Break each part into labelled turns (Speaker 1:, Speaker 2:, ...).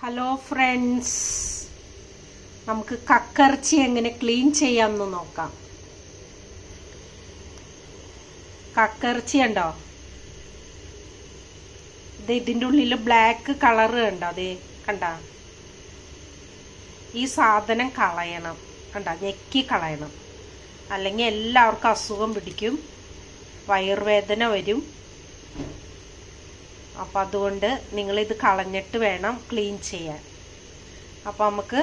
Speaker 1: Hello friends നമുക്ക് കക്കർച്ചി എങ്ങനെ clean ചെയ്യാമെന്ന് നോക്കാം. കക്കർച്ചി ഉണ്ടോ? ഇത് ഇതിന്റെ ഉള്ളിൽ ബ്ലാക്ക് കളർ കണ്ടോ? അതെ കണ്ട? ഈ സാധനം കളയണം. കണ്ട? ഞെക്കി കളയണം. അല്ലെങ്കിൽ എല്ലാവർക്കും അസുഖം പിടിക്കും. വയറുവേദന വരും. അപ്പം അതുകൊണ്ട് നിങ്ങളിത് കളഞ്ഞിട്ട് വേണം ക്ലീൻ ചെയ്യാൻ. അപ്പോൾ നമുക്ക്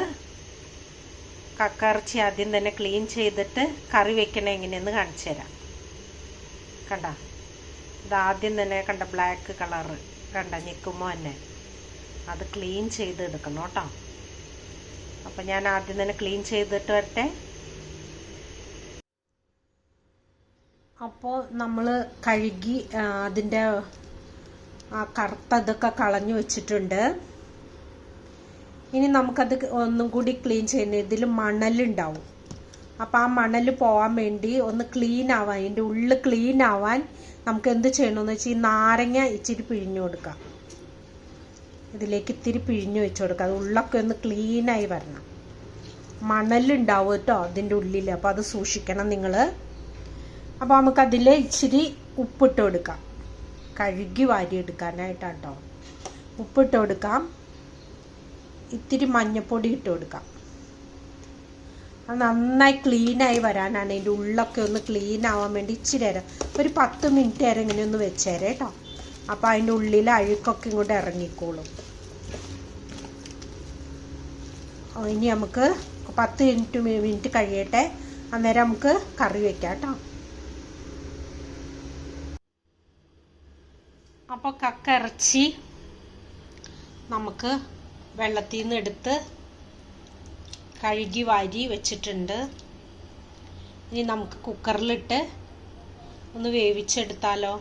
Speaker 1: കക്കയിറച്ചി ആദ്യം തന്നെ ക്ലീൻ ചെയ്തിട്ട് കറി വെക്കണ എങ്ങനെയെന്ന് കാണിച്ചു തരാം. കണ്ട? ഇതാദ്യം തന്നെ കണ്ട ബ്ലാക്ക് കളറ് കണ്ട ഞെക്കുമ്പോൾ തന്നെ അത് ക്ലീൻ ചെയ്ത് എടുക്കണം കേട്ടോ. അപ്പം ഞാൻ ആദ്യം തന്നെ ക്ലീൻ ചെയ്തിട്ട് വരട്ടെ. അപ്പോൾ നമ്മൾ കഴുകി അതിന്റെ ആ കറുത്ത ഇതൊക്കെ കളഞ്ഞു വെച്ചിട്ടുണ്ട്. ഇനി നമുക്കത് ഒന്നും കൂടി ക്ലീൻ ചെയ്യുന്ന ഇതിൽ മണലുണ്ടാവും അപ്പം ആ മണൽ പോകാൻ വേണ്ടി ഒന്ന് ക്ലീൻ ആവാൻ അതിന്റെ ഉള്ളിൽ ക്ലീൻ ആവാൻ നമുക്ക് എന്ത് ചെയ്യണമെന്ന് വെച്ചാൽ ഈ നാരങ്ങ ഇച്ചിരി പിഴിഞ്ഞു കൊടുക്കാം. ഇതിലേക്ക് ഇത്തിരി പിഴിഞ്ഞു വെച്ച് കൊടുക്കുക അത് ഉള്ളൊക്കെ ഒന്ന് ക്ലീനായി വരണം. മണലുണ്ടാവും കേട്ടോ അതിന്റെ ഉള്ളിൽ അപ്പോൾ അത് സൂക്ഷിക്കണം നിങ്ങൾ അപ്പോൾ നമുക്കതിൽ ഇച്ചിരി ഉപ്പിട്ട് കൊടുക്കാം. കഴുകി വാരി എടുക്കാനായിട്ടാണ് കേട്ടോ ഉപ്പിട്ട് കൊടുക്കാം. ഇത്തിരി മഞ്ഞപ്പൊടി ഇട്ട് കൊടുക്കാം. അത് നന്നായി ക്ലീനായി വരാനാണ്. അതിന്റെ ഉള്ളൊക്കെ ഒന്ന് ക്ലീൻ ആവാൻ വേണ്ടി ഇച്ചിരി നേരം. ഒരു പത്ത് മിനിറ്റ് നേരം ഇങ്ങനെ ഒന്ന് വെച്ചേരെ കേട്ടോ അപ്പോൾ അതിന്റെ ഉള്ളിൽ അഴുക്കൊക്കെ ഇങ്ങോട്ട് ഇറങ്ങിക്കോളും. ഇനി നമുക്ക് പത്ത് മിനിറ്റ് മിനിറ്റ് കഴിയട്ടെ. അന്നേരം നമുക്ക് കറി വെക്കാം കേട്ടോ അപ്പോൾ കക്ക ഇറച്ചി നമുക്ക് വെള്ളത്തിൽ നിന്ന് എടുത്ത് കഴുകി വാരി വെച്ചിട്ടുണ്ട്. ഇനി നമുക്ക് കുക്കറിലിട്ട് ഒന്ന് വേവിച്ചെടുത്താലോ?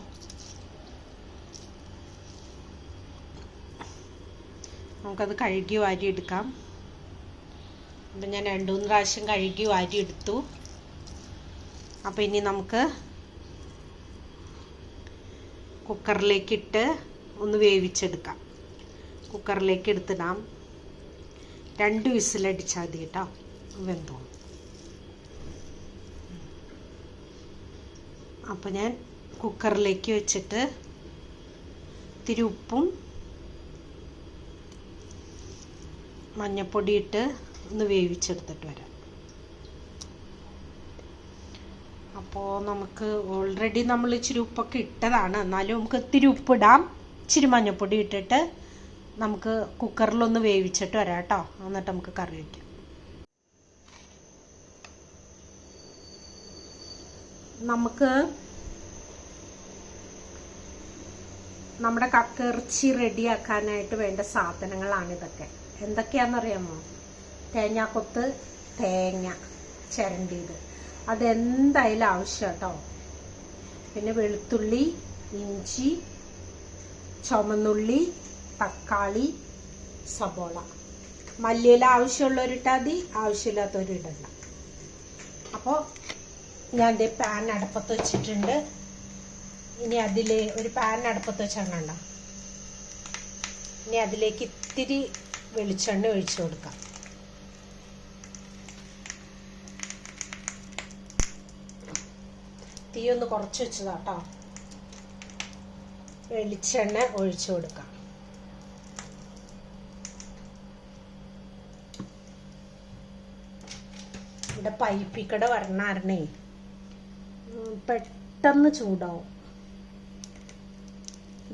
Speaker 1: നമുക്കത് കഴുകി വാരി എടുക്കാം. അപ്പം ഞാൻ രണ്ടു മൂന്ന് പ്രാവശ്യം കഴുകി വാരി എടുത്തു. അപ്പം ഇനി നമുക്ക് കുക്കറിലേക്ക് ഇട്ട് ഒന്ന് വേവിച്ചെടുക്കാം. കുക്കറിലേക്ക് എടുത്തിടാം രണ്ട് വിസിലടിച്ചാൽ മതി കേട്ടോ വെന്തോളും. അപ്പോൾ ഞാൻ കുക്കറിലേക്ക് വെച്ചിട്ട് ഇത്തിരി ഉപ്പും മഞ്ഞപ്പൊടി ഇട്ട് ഒന്ന് വേവിച്ചെടുത്തിട്ട് വരാം. അപ്പോൾ നമുക്ക് ഓൾറെഡി നമ്മൾ ഇച്ചിരി ഉപ്പൊക്കെ ഇട്ടതാണ്. എന്നാലും നമുക്ക് ഇത്തിരി ഉപ്പിടാം. ഇച്ചിരി മഞ്ഞപ്പൊടി ഇട്ടിട്ട് നമുക്ക് കുക്കറിലൊന്ന് വേവിച്ചിട്ട് വരാം കേട്ടോ. എന്നിട്ട് നമുക്ക് കറി വയ്ക്കാം നമുക്ക് നമ്മുടെ കക്കിറച്ചി റെഡിയാക്കാനായിട്ട് വേണ്ട സാധനങ്ങളാണ് ഇതൊക്കെ. എന്തൊക്കെയാണെന്നറിയാമോ? തേങ്ങാക്കൊത്ത് തേങ്ങ ചിരണ്ടിയത്. അതെന്തായാലും ആവശ്യം കേട്ടോ പിന്നെ വെളുത്തുള്ളി ഇഞ്ചി ചുമന്നുള്ളി തക്കാളി സബോള. മല്ലിയില ആവശ്യമുള്ളവരിട്ടാൽ മതി ആവശ്യമില്ലാത്തവരിടണ്ട അപ്പോൾ ഞാൻ ദേ പാൻ അടുപ്പത്ത് വെച്ചിട്ടുണ്ട്. ഇനി അതിൽ ഒരു പാൻ അടുപ്പത്ത് വെച്ചാൽ കണ്ട? ഇനി അതിലേക്ക് ഇത്തിരി വെളിച്ചെണ്ണ ഒഴിച്ചു കൊടുക്കാം. തീ ഒന്ന് കുറച്ച് വെച്ചതാ കേട്ടോ വെളിച്ചെണ്ണ ഒഴിച്ചു കൊടുക്കാം. ഇവിടെ പൈപ്പിക്കട വരണാരണേ പെട്ടെന്ന് ചൂടാവും.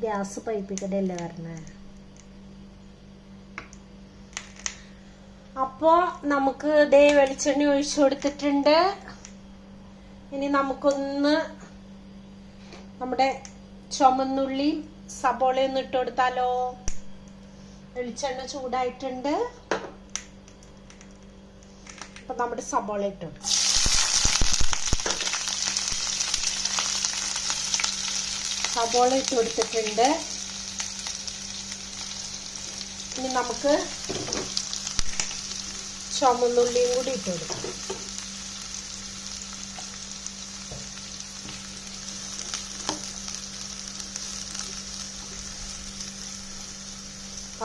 Speaker 1: ഗ്യാസ് പൈപ്പിക്കടയല്ലേ വരണേ? അപ്പോൾ നമുക്ക് ദേ വെളിച്ചെണ്ണ ഒഴിച്ചു കൊടുത്തിട്ടുണ്ട്. ഇനി നമുക്കൊന്ന് നമ്മുടെ ചുമന്നുള്ളി ഒന്ന് ഇട്ട് കൊടുത്താലോ? വെളിച്ചെണ്ണ ചൂടായിട്ടുണ്ട്. അപ്പൊ നമ്മുടെ സബോള ഇട്ട് സബോള ഇട്ട് കൊടുത്തിട്ടുണ്ട്. ഇനി നമുക്ക് ചുമന്നുള്ളിയും കൂടി ഇട്ട് കൊടുക്കാം.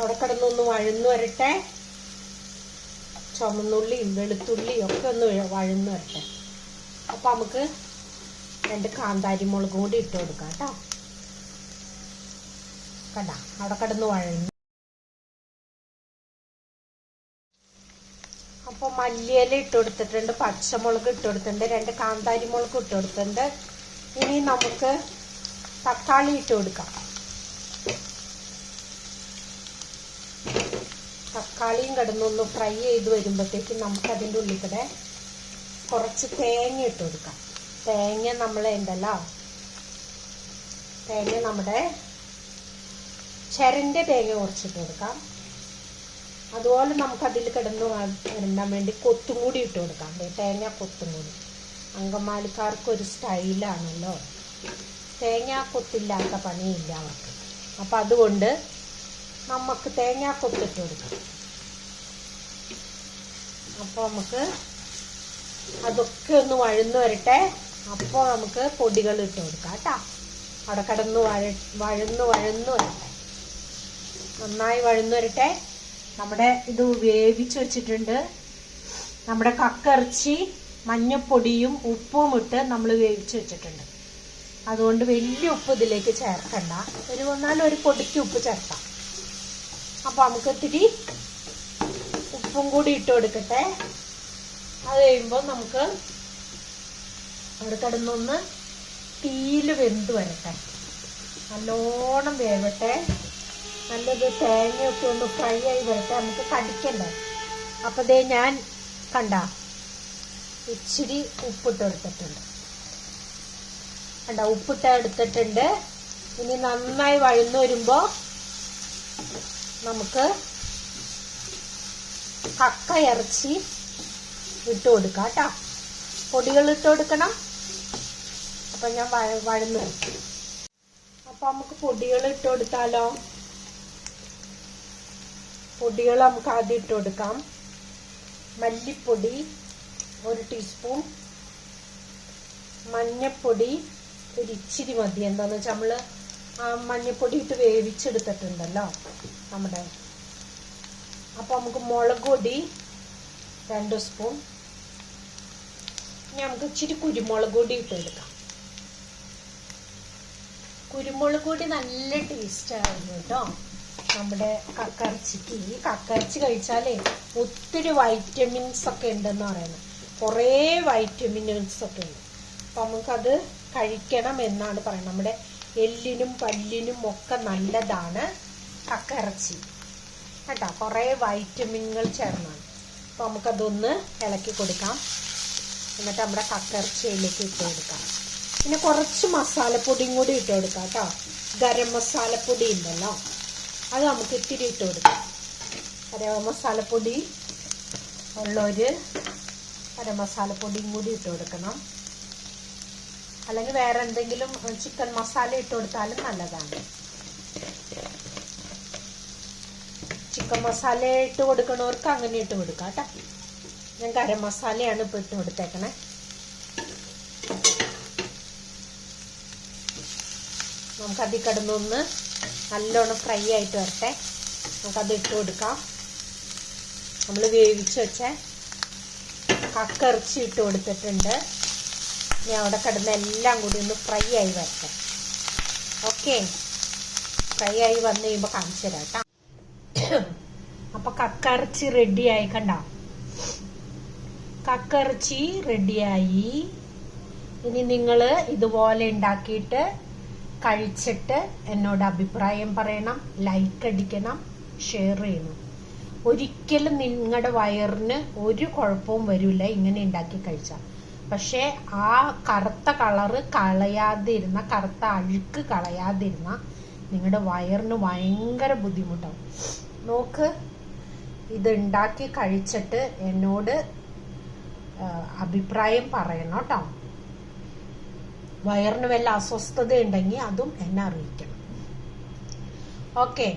Speaker 1: അവിടെ കിടന്നൊന്ന് വഴന്നു വരട്ടെ. ചുമന്നുള്ളിയും വെളുത്തുള്ളിയും ഒക്കെ ഒന്ന് വഴ- വഴന്നു വരട്ടെ. അപ്പം നമുക്ക് രണ്ട് കാന്താരി മുളകും കൂടി ഇട്ട് കൊടുക്കാം കേട്ടോ. കണ്ടാ? അവിടെ കിടന്ന് വഴന്നു. അപ്പോൾ മല്ലിയില ഇട്ട് കൊടുത്തിട്ടുണ്ട് പച്ചമുളക് ഇട്ട് കൊടുത്തിട്ടുണ്ട് രണ്ട് കാന്താരി മുളക് ഇട്ട് കൊടുത്തിട്ടുണ്ട്. ഇനി നമുക്ക് തക്കാളി ഇട്ട് കൊടുക്കാം. തക്കാളിയും കിടന്നൊന്ന് ഫ്രൈ ചെയ്ത് വരുമ്പോഴത്തേക്കും നമുക്ക് അതിന്റെ ഉള്ളിൽ കൂടെ കുറച്ച് തേങ്ങ ഇട്ട് കൊടുക്കാം. തേങ്ങ നമ്മൾ ഉണ്ടല്ലോ തേങ്ങ നമ്മുടെ ചരന്റെ തേങ്ങ കുറച്ചിട്ട് കൊടുക്കാം. അതുപോലെ നമുക്ക് അതിൽ കിടന്ന് വരണ്ടാൻ വേണ്ടി കൊത്തും കൂടി ഇട്ട് കൊടുക്കാം. തേങ്ങ കൊത്തും കൂടി അങ്കമാലിക്കാർക്ക് ഒരു സ്റ്റൈലാണല്ലോ. തേങ്ങ കൊത്തില്ലാത്ത പണിയില്ല അവർക്ക്. അപ്പം അതുകൊണ്ട് നമുക്ക് തേങ്ങ കൊത്തിട്ട് കൊടുക്കാം. അപ്പോൾ നമുക്ക് അതൊക്കെ ഒന്ന് വഴന്നു വരട്ടെ. അപ്പോൾ നമുക്ക് പൊടികൾ ഇട്ട് കൊടുക്കാം കേട്ടോ. അവിടെ കിടന്ന് വഴ വഴന്ന് വഴന്ന് വരട്ടെ. നന്നായി വഴന്നു വരട്ടെ. നമ്മുടെ ഇത് വേവിച്ച് വെച്ചിട്ടുണ്ട്. നമ്മുടെ കക്കിറച്ചി മഞ്ഞപ്പൊടിയും ഉപ്പും ഇട്ട് നമ്മൾ വേവിച്ച് വെച്ചിട്ടുണ്ട്. അതുകൊണ്ട് വലിയ ഉപ്പ് ഇതിലേക്ക് ചേർക്കണ്ട. ഒരു വന്നാലും ഒരു പൊടിക്ക് ഉപ്പ് ചേർക്കാം. അപ്പോൾ നമുക്ക് ഇത്തിരി ഉപ്പും കൂടി ഇട്ട് കൊടുക്കട്ടെ. അത് കഴിയുമ്പോൾ നമുക്ക് അവിടെ കിടന്നൊന്ന് തീയിൽ വെന്ത് വരട്ടെ. നല്ലോണം വേവട്ടെ. നല്ലത് തേങ്ങയൊക്കെ ഒന്ന് ഫ്രൈ ആയി വരട്ടെ. നമുക്ക് കടിക്കണ്ടേ? അപ്പോൾ ദേ ഞാൻ കണ്ട ഇച്ചിരി ഉപ്പിട്ട് എടുത്തിട്ടുണ്ട് കണ്ട ഉപ്പിട്ട് എടുത്തിട്ടുണ്ട്. ഇനി നന്നായി വഴന്നു വരുമ്പോൾ നമുക്ക് കക്ക ഇറച്ചി ഇട്ട് കൊടുക്കാം കേട്ടോ പൊടികൾ ഇട്ട് കൊടുക്കണം. അപ്പം ഞാൻ വഴ വഴന്നു നമുക്ക് പൊടികൾ ഇട്ട് കൊടുത്താലോ? പൊടികൾ നമുക്ക് ആദ്യം ഇട്ട് കൊടുക്കാം. മല്ലിപ്പൊടി ഒരു ടീസ്പൂൺ. മഞ്ഞപ്പൊടി ഒരു ഇച്ചിരി മതി. എന്താണെന്ന് വെച്ചാൽ നമ്മൾ മഞ്ഞപ്പൊടി ഇട്ട് വേവിച്ചെടുത്തിട്ടുണ്ടല്ലോ നമ്മുടെ അപ്പോൾ നമുക്ക് മുളക് പൊടി രണ്ട് സ്പൂൺ. നമുക്ക് ഇച്ചിരി കുരുമുളക് പൊടി ഇട്ട് എടുക്കാം കുരുമുളക് പൊടി നല്ല ടേസ്റ്റ് ആയിരുന്നു കേട്ടോ. നമ്മുടെ കക്കറച്ചിക്ക് ഈ കക്കറച്ചി കഴിച്ചാലേ ഒത്തിരി വൈറ്റമിൻസ് ഒക്കെ ഉണ്ടെന്ന് പറയുന്നത്. കുറേ വൈറ്റമിൻസ് ഒക്കെ ഉണ്ട്. അപ്പം നമുക്കത് കഴിക്കണം എന്നാണ് പറയുന്നത്. നമ്മുടെ എല്ലിനും പല്ലിനും ഒക്കെ നല്ലതാണ് കക്കയിറച്ചി. കേട്ടോ കുറേ വൈറ്റമിനുകൾ ചേർന്നാണ്. അപ്പോൾ നമുക്കതൊന്ന് ഇളക്കി കൊടുക്കാം. എന്നിട്ട് നമ്മുടെ കക്കർച്ചയിലേക്ക് ഇട്ട് കൊടുക്കാം. പിന്നെ കുറച്ച് മസാലപ്പൊടിയും കൂടി ഇട്ട് കൊടുക്കാം കേട്ടോ. ഗരം മസാലപ്പൊടി ഉണ്ടല്ലോ അത് നമുക്ക് ഇത്തിരി ഇട്ട് കൊടുക്കാം. ഗരം മസാലപ്പൊടി ഉള്ളൊരു ഗരം മസാലപ്പൊടിയും കൂടി ഇട്ട് കൊടുക്കണം. അല്ലെങ്കിൽ വേറെ എന്തെങ്കിലും ചിക്കൻ മസാല ഇട്ട് കൊടുത്താലും നല്ലതാണ്. ചിക്കൻ മസാല ഇട്ട് കൊടുക്കണവർക്ക് അങ്ങനെ ഇട്ട് കൊടുക്കാം കേട്ടോ. ഞാൻ ഗരം മസാലയാണ് ഇപ്പോൾ ഇട്ട് കൊടുത്തേക്കണേ. നമുക്കതിൽ കിടന്നൊന്ന് നല്ലോണം ഫ്രൈ ആയിട്ട് വരട്ടെ. നമുക്കത് ഇട്ട് കൊടുക്കാം. നമ്മൾ വേവിച്ച് വെച്ച കക്കറിച്ച് ഇട്ട് കൊടുത്തിട്ടുണ്ട്. ഞാൻ അവിടെ കിടന്ന് എല്ലാം കൂടി ഒന്ന് ഫ്രൈ ആയി വരട്ടെ. ഓക്കെ ഫ്രൈ ആയി വന്നു കഴിയുമ്പോൾ കാണിച്ചു തരാം കേട്ടോ. അപ്പൊ കക്കറച്ചി റെഡിയായി കണ്ട? കക്കറച്ചി റെഡിയായി ഇനി നിങ്ങൾ ഇതുപോലെ ഉണ്ടാക്കിയിട്ട് കഴിച്ചിട്ട് എന്നോട് അഭിപ്രായം പറയണം ലൈക്ക് അടിക്കണം ഷെയർ ചെയ്യണം. ഒരിക്കലും നിങ്ങളുടെ വയറിന് ഒരു കുഴപ്പവും വരില്ല ഇങ്ങനെ ഉണ്ടാക്കി കഴിച്ചാൽ പക്ഷേ ആ കറുത്ത കളറ് കളയാതിരുന്ന കറുത്ത അഴുക്ക് കളയാതിരുന്ന നിങ്ങളുടെ വയറിന് ഭയങ്കര ബുദ്ധിമുട്ടാവും. നോക്ക് ഇത് ഉണ്ടാക്കി കഴിച്ചിട്ട് എന്നോട് അഭിപ്രായം പറയണം കേട്ടോ. വയറിന് വല്ല അസ്വസ്ഥത ഉണ്ടെങ്കിൽ അതും എന്നെ അറിയിക്കണം. ഓക്കെ.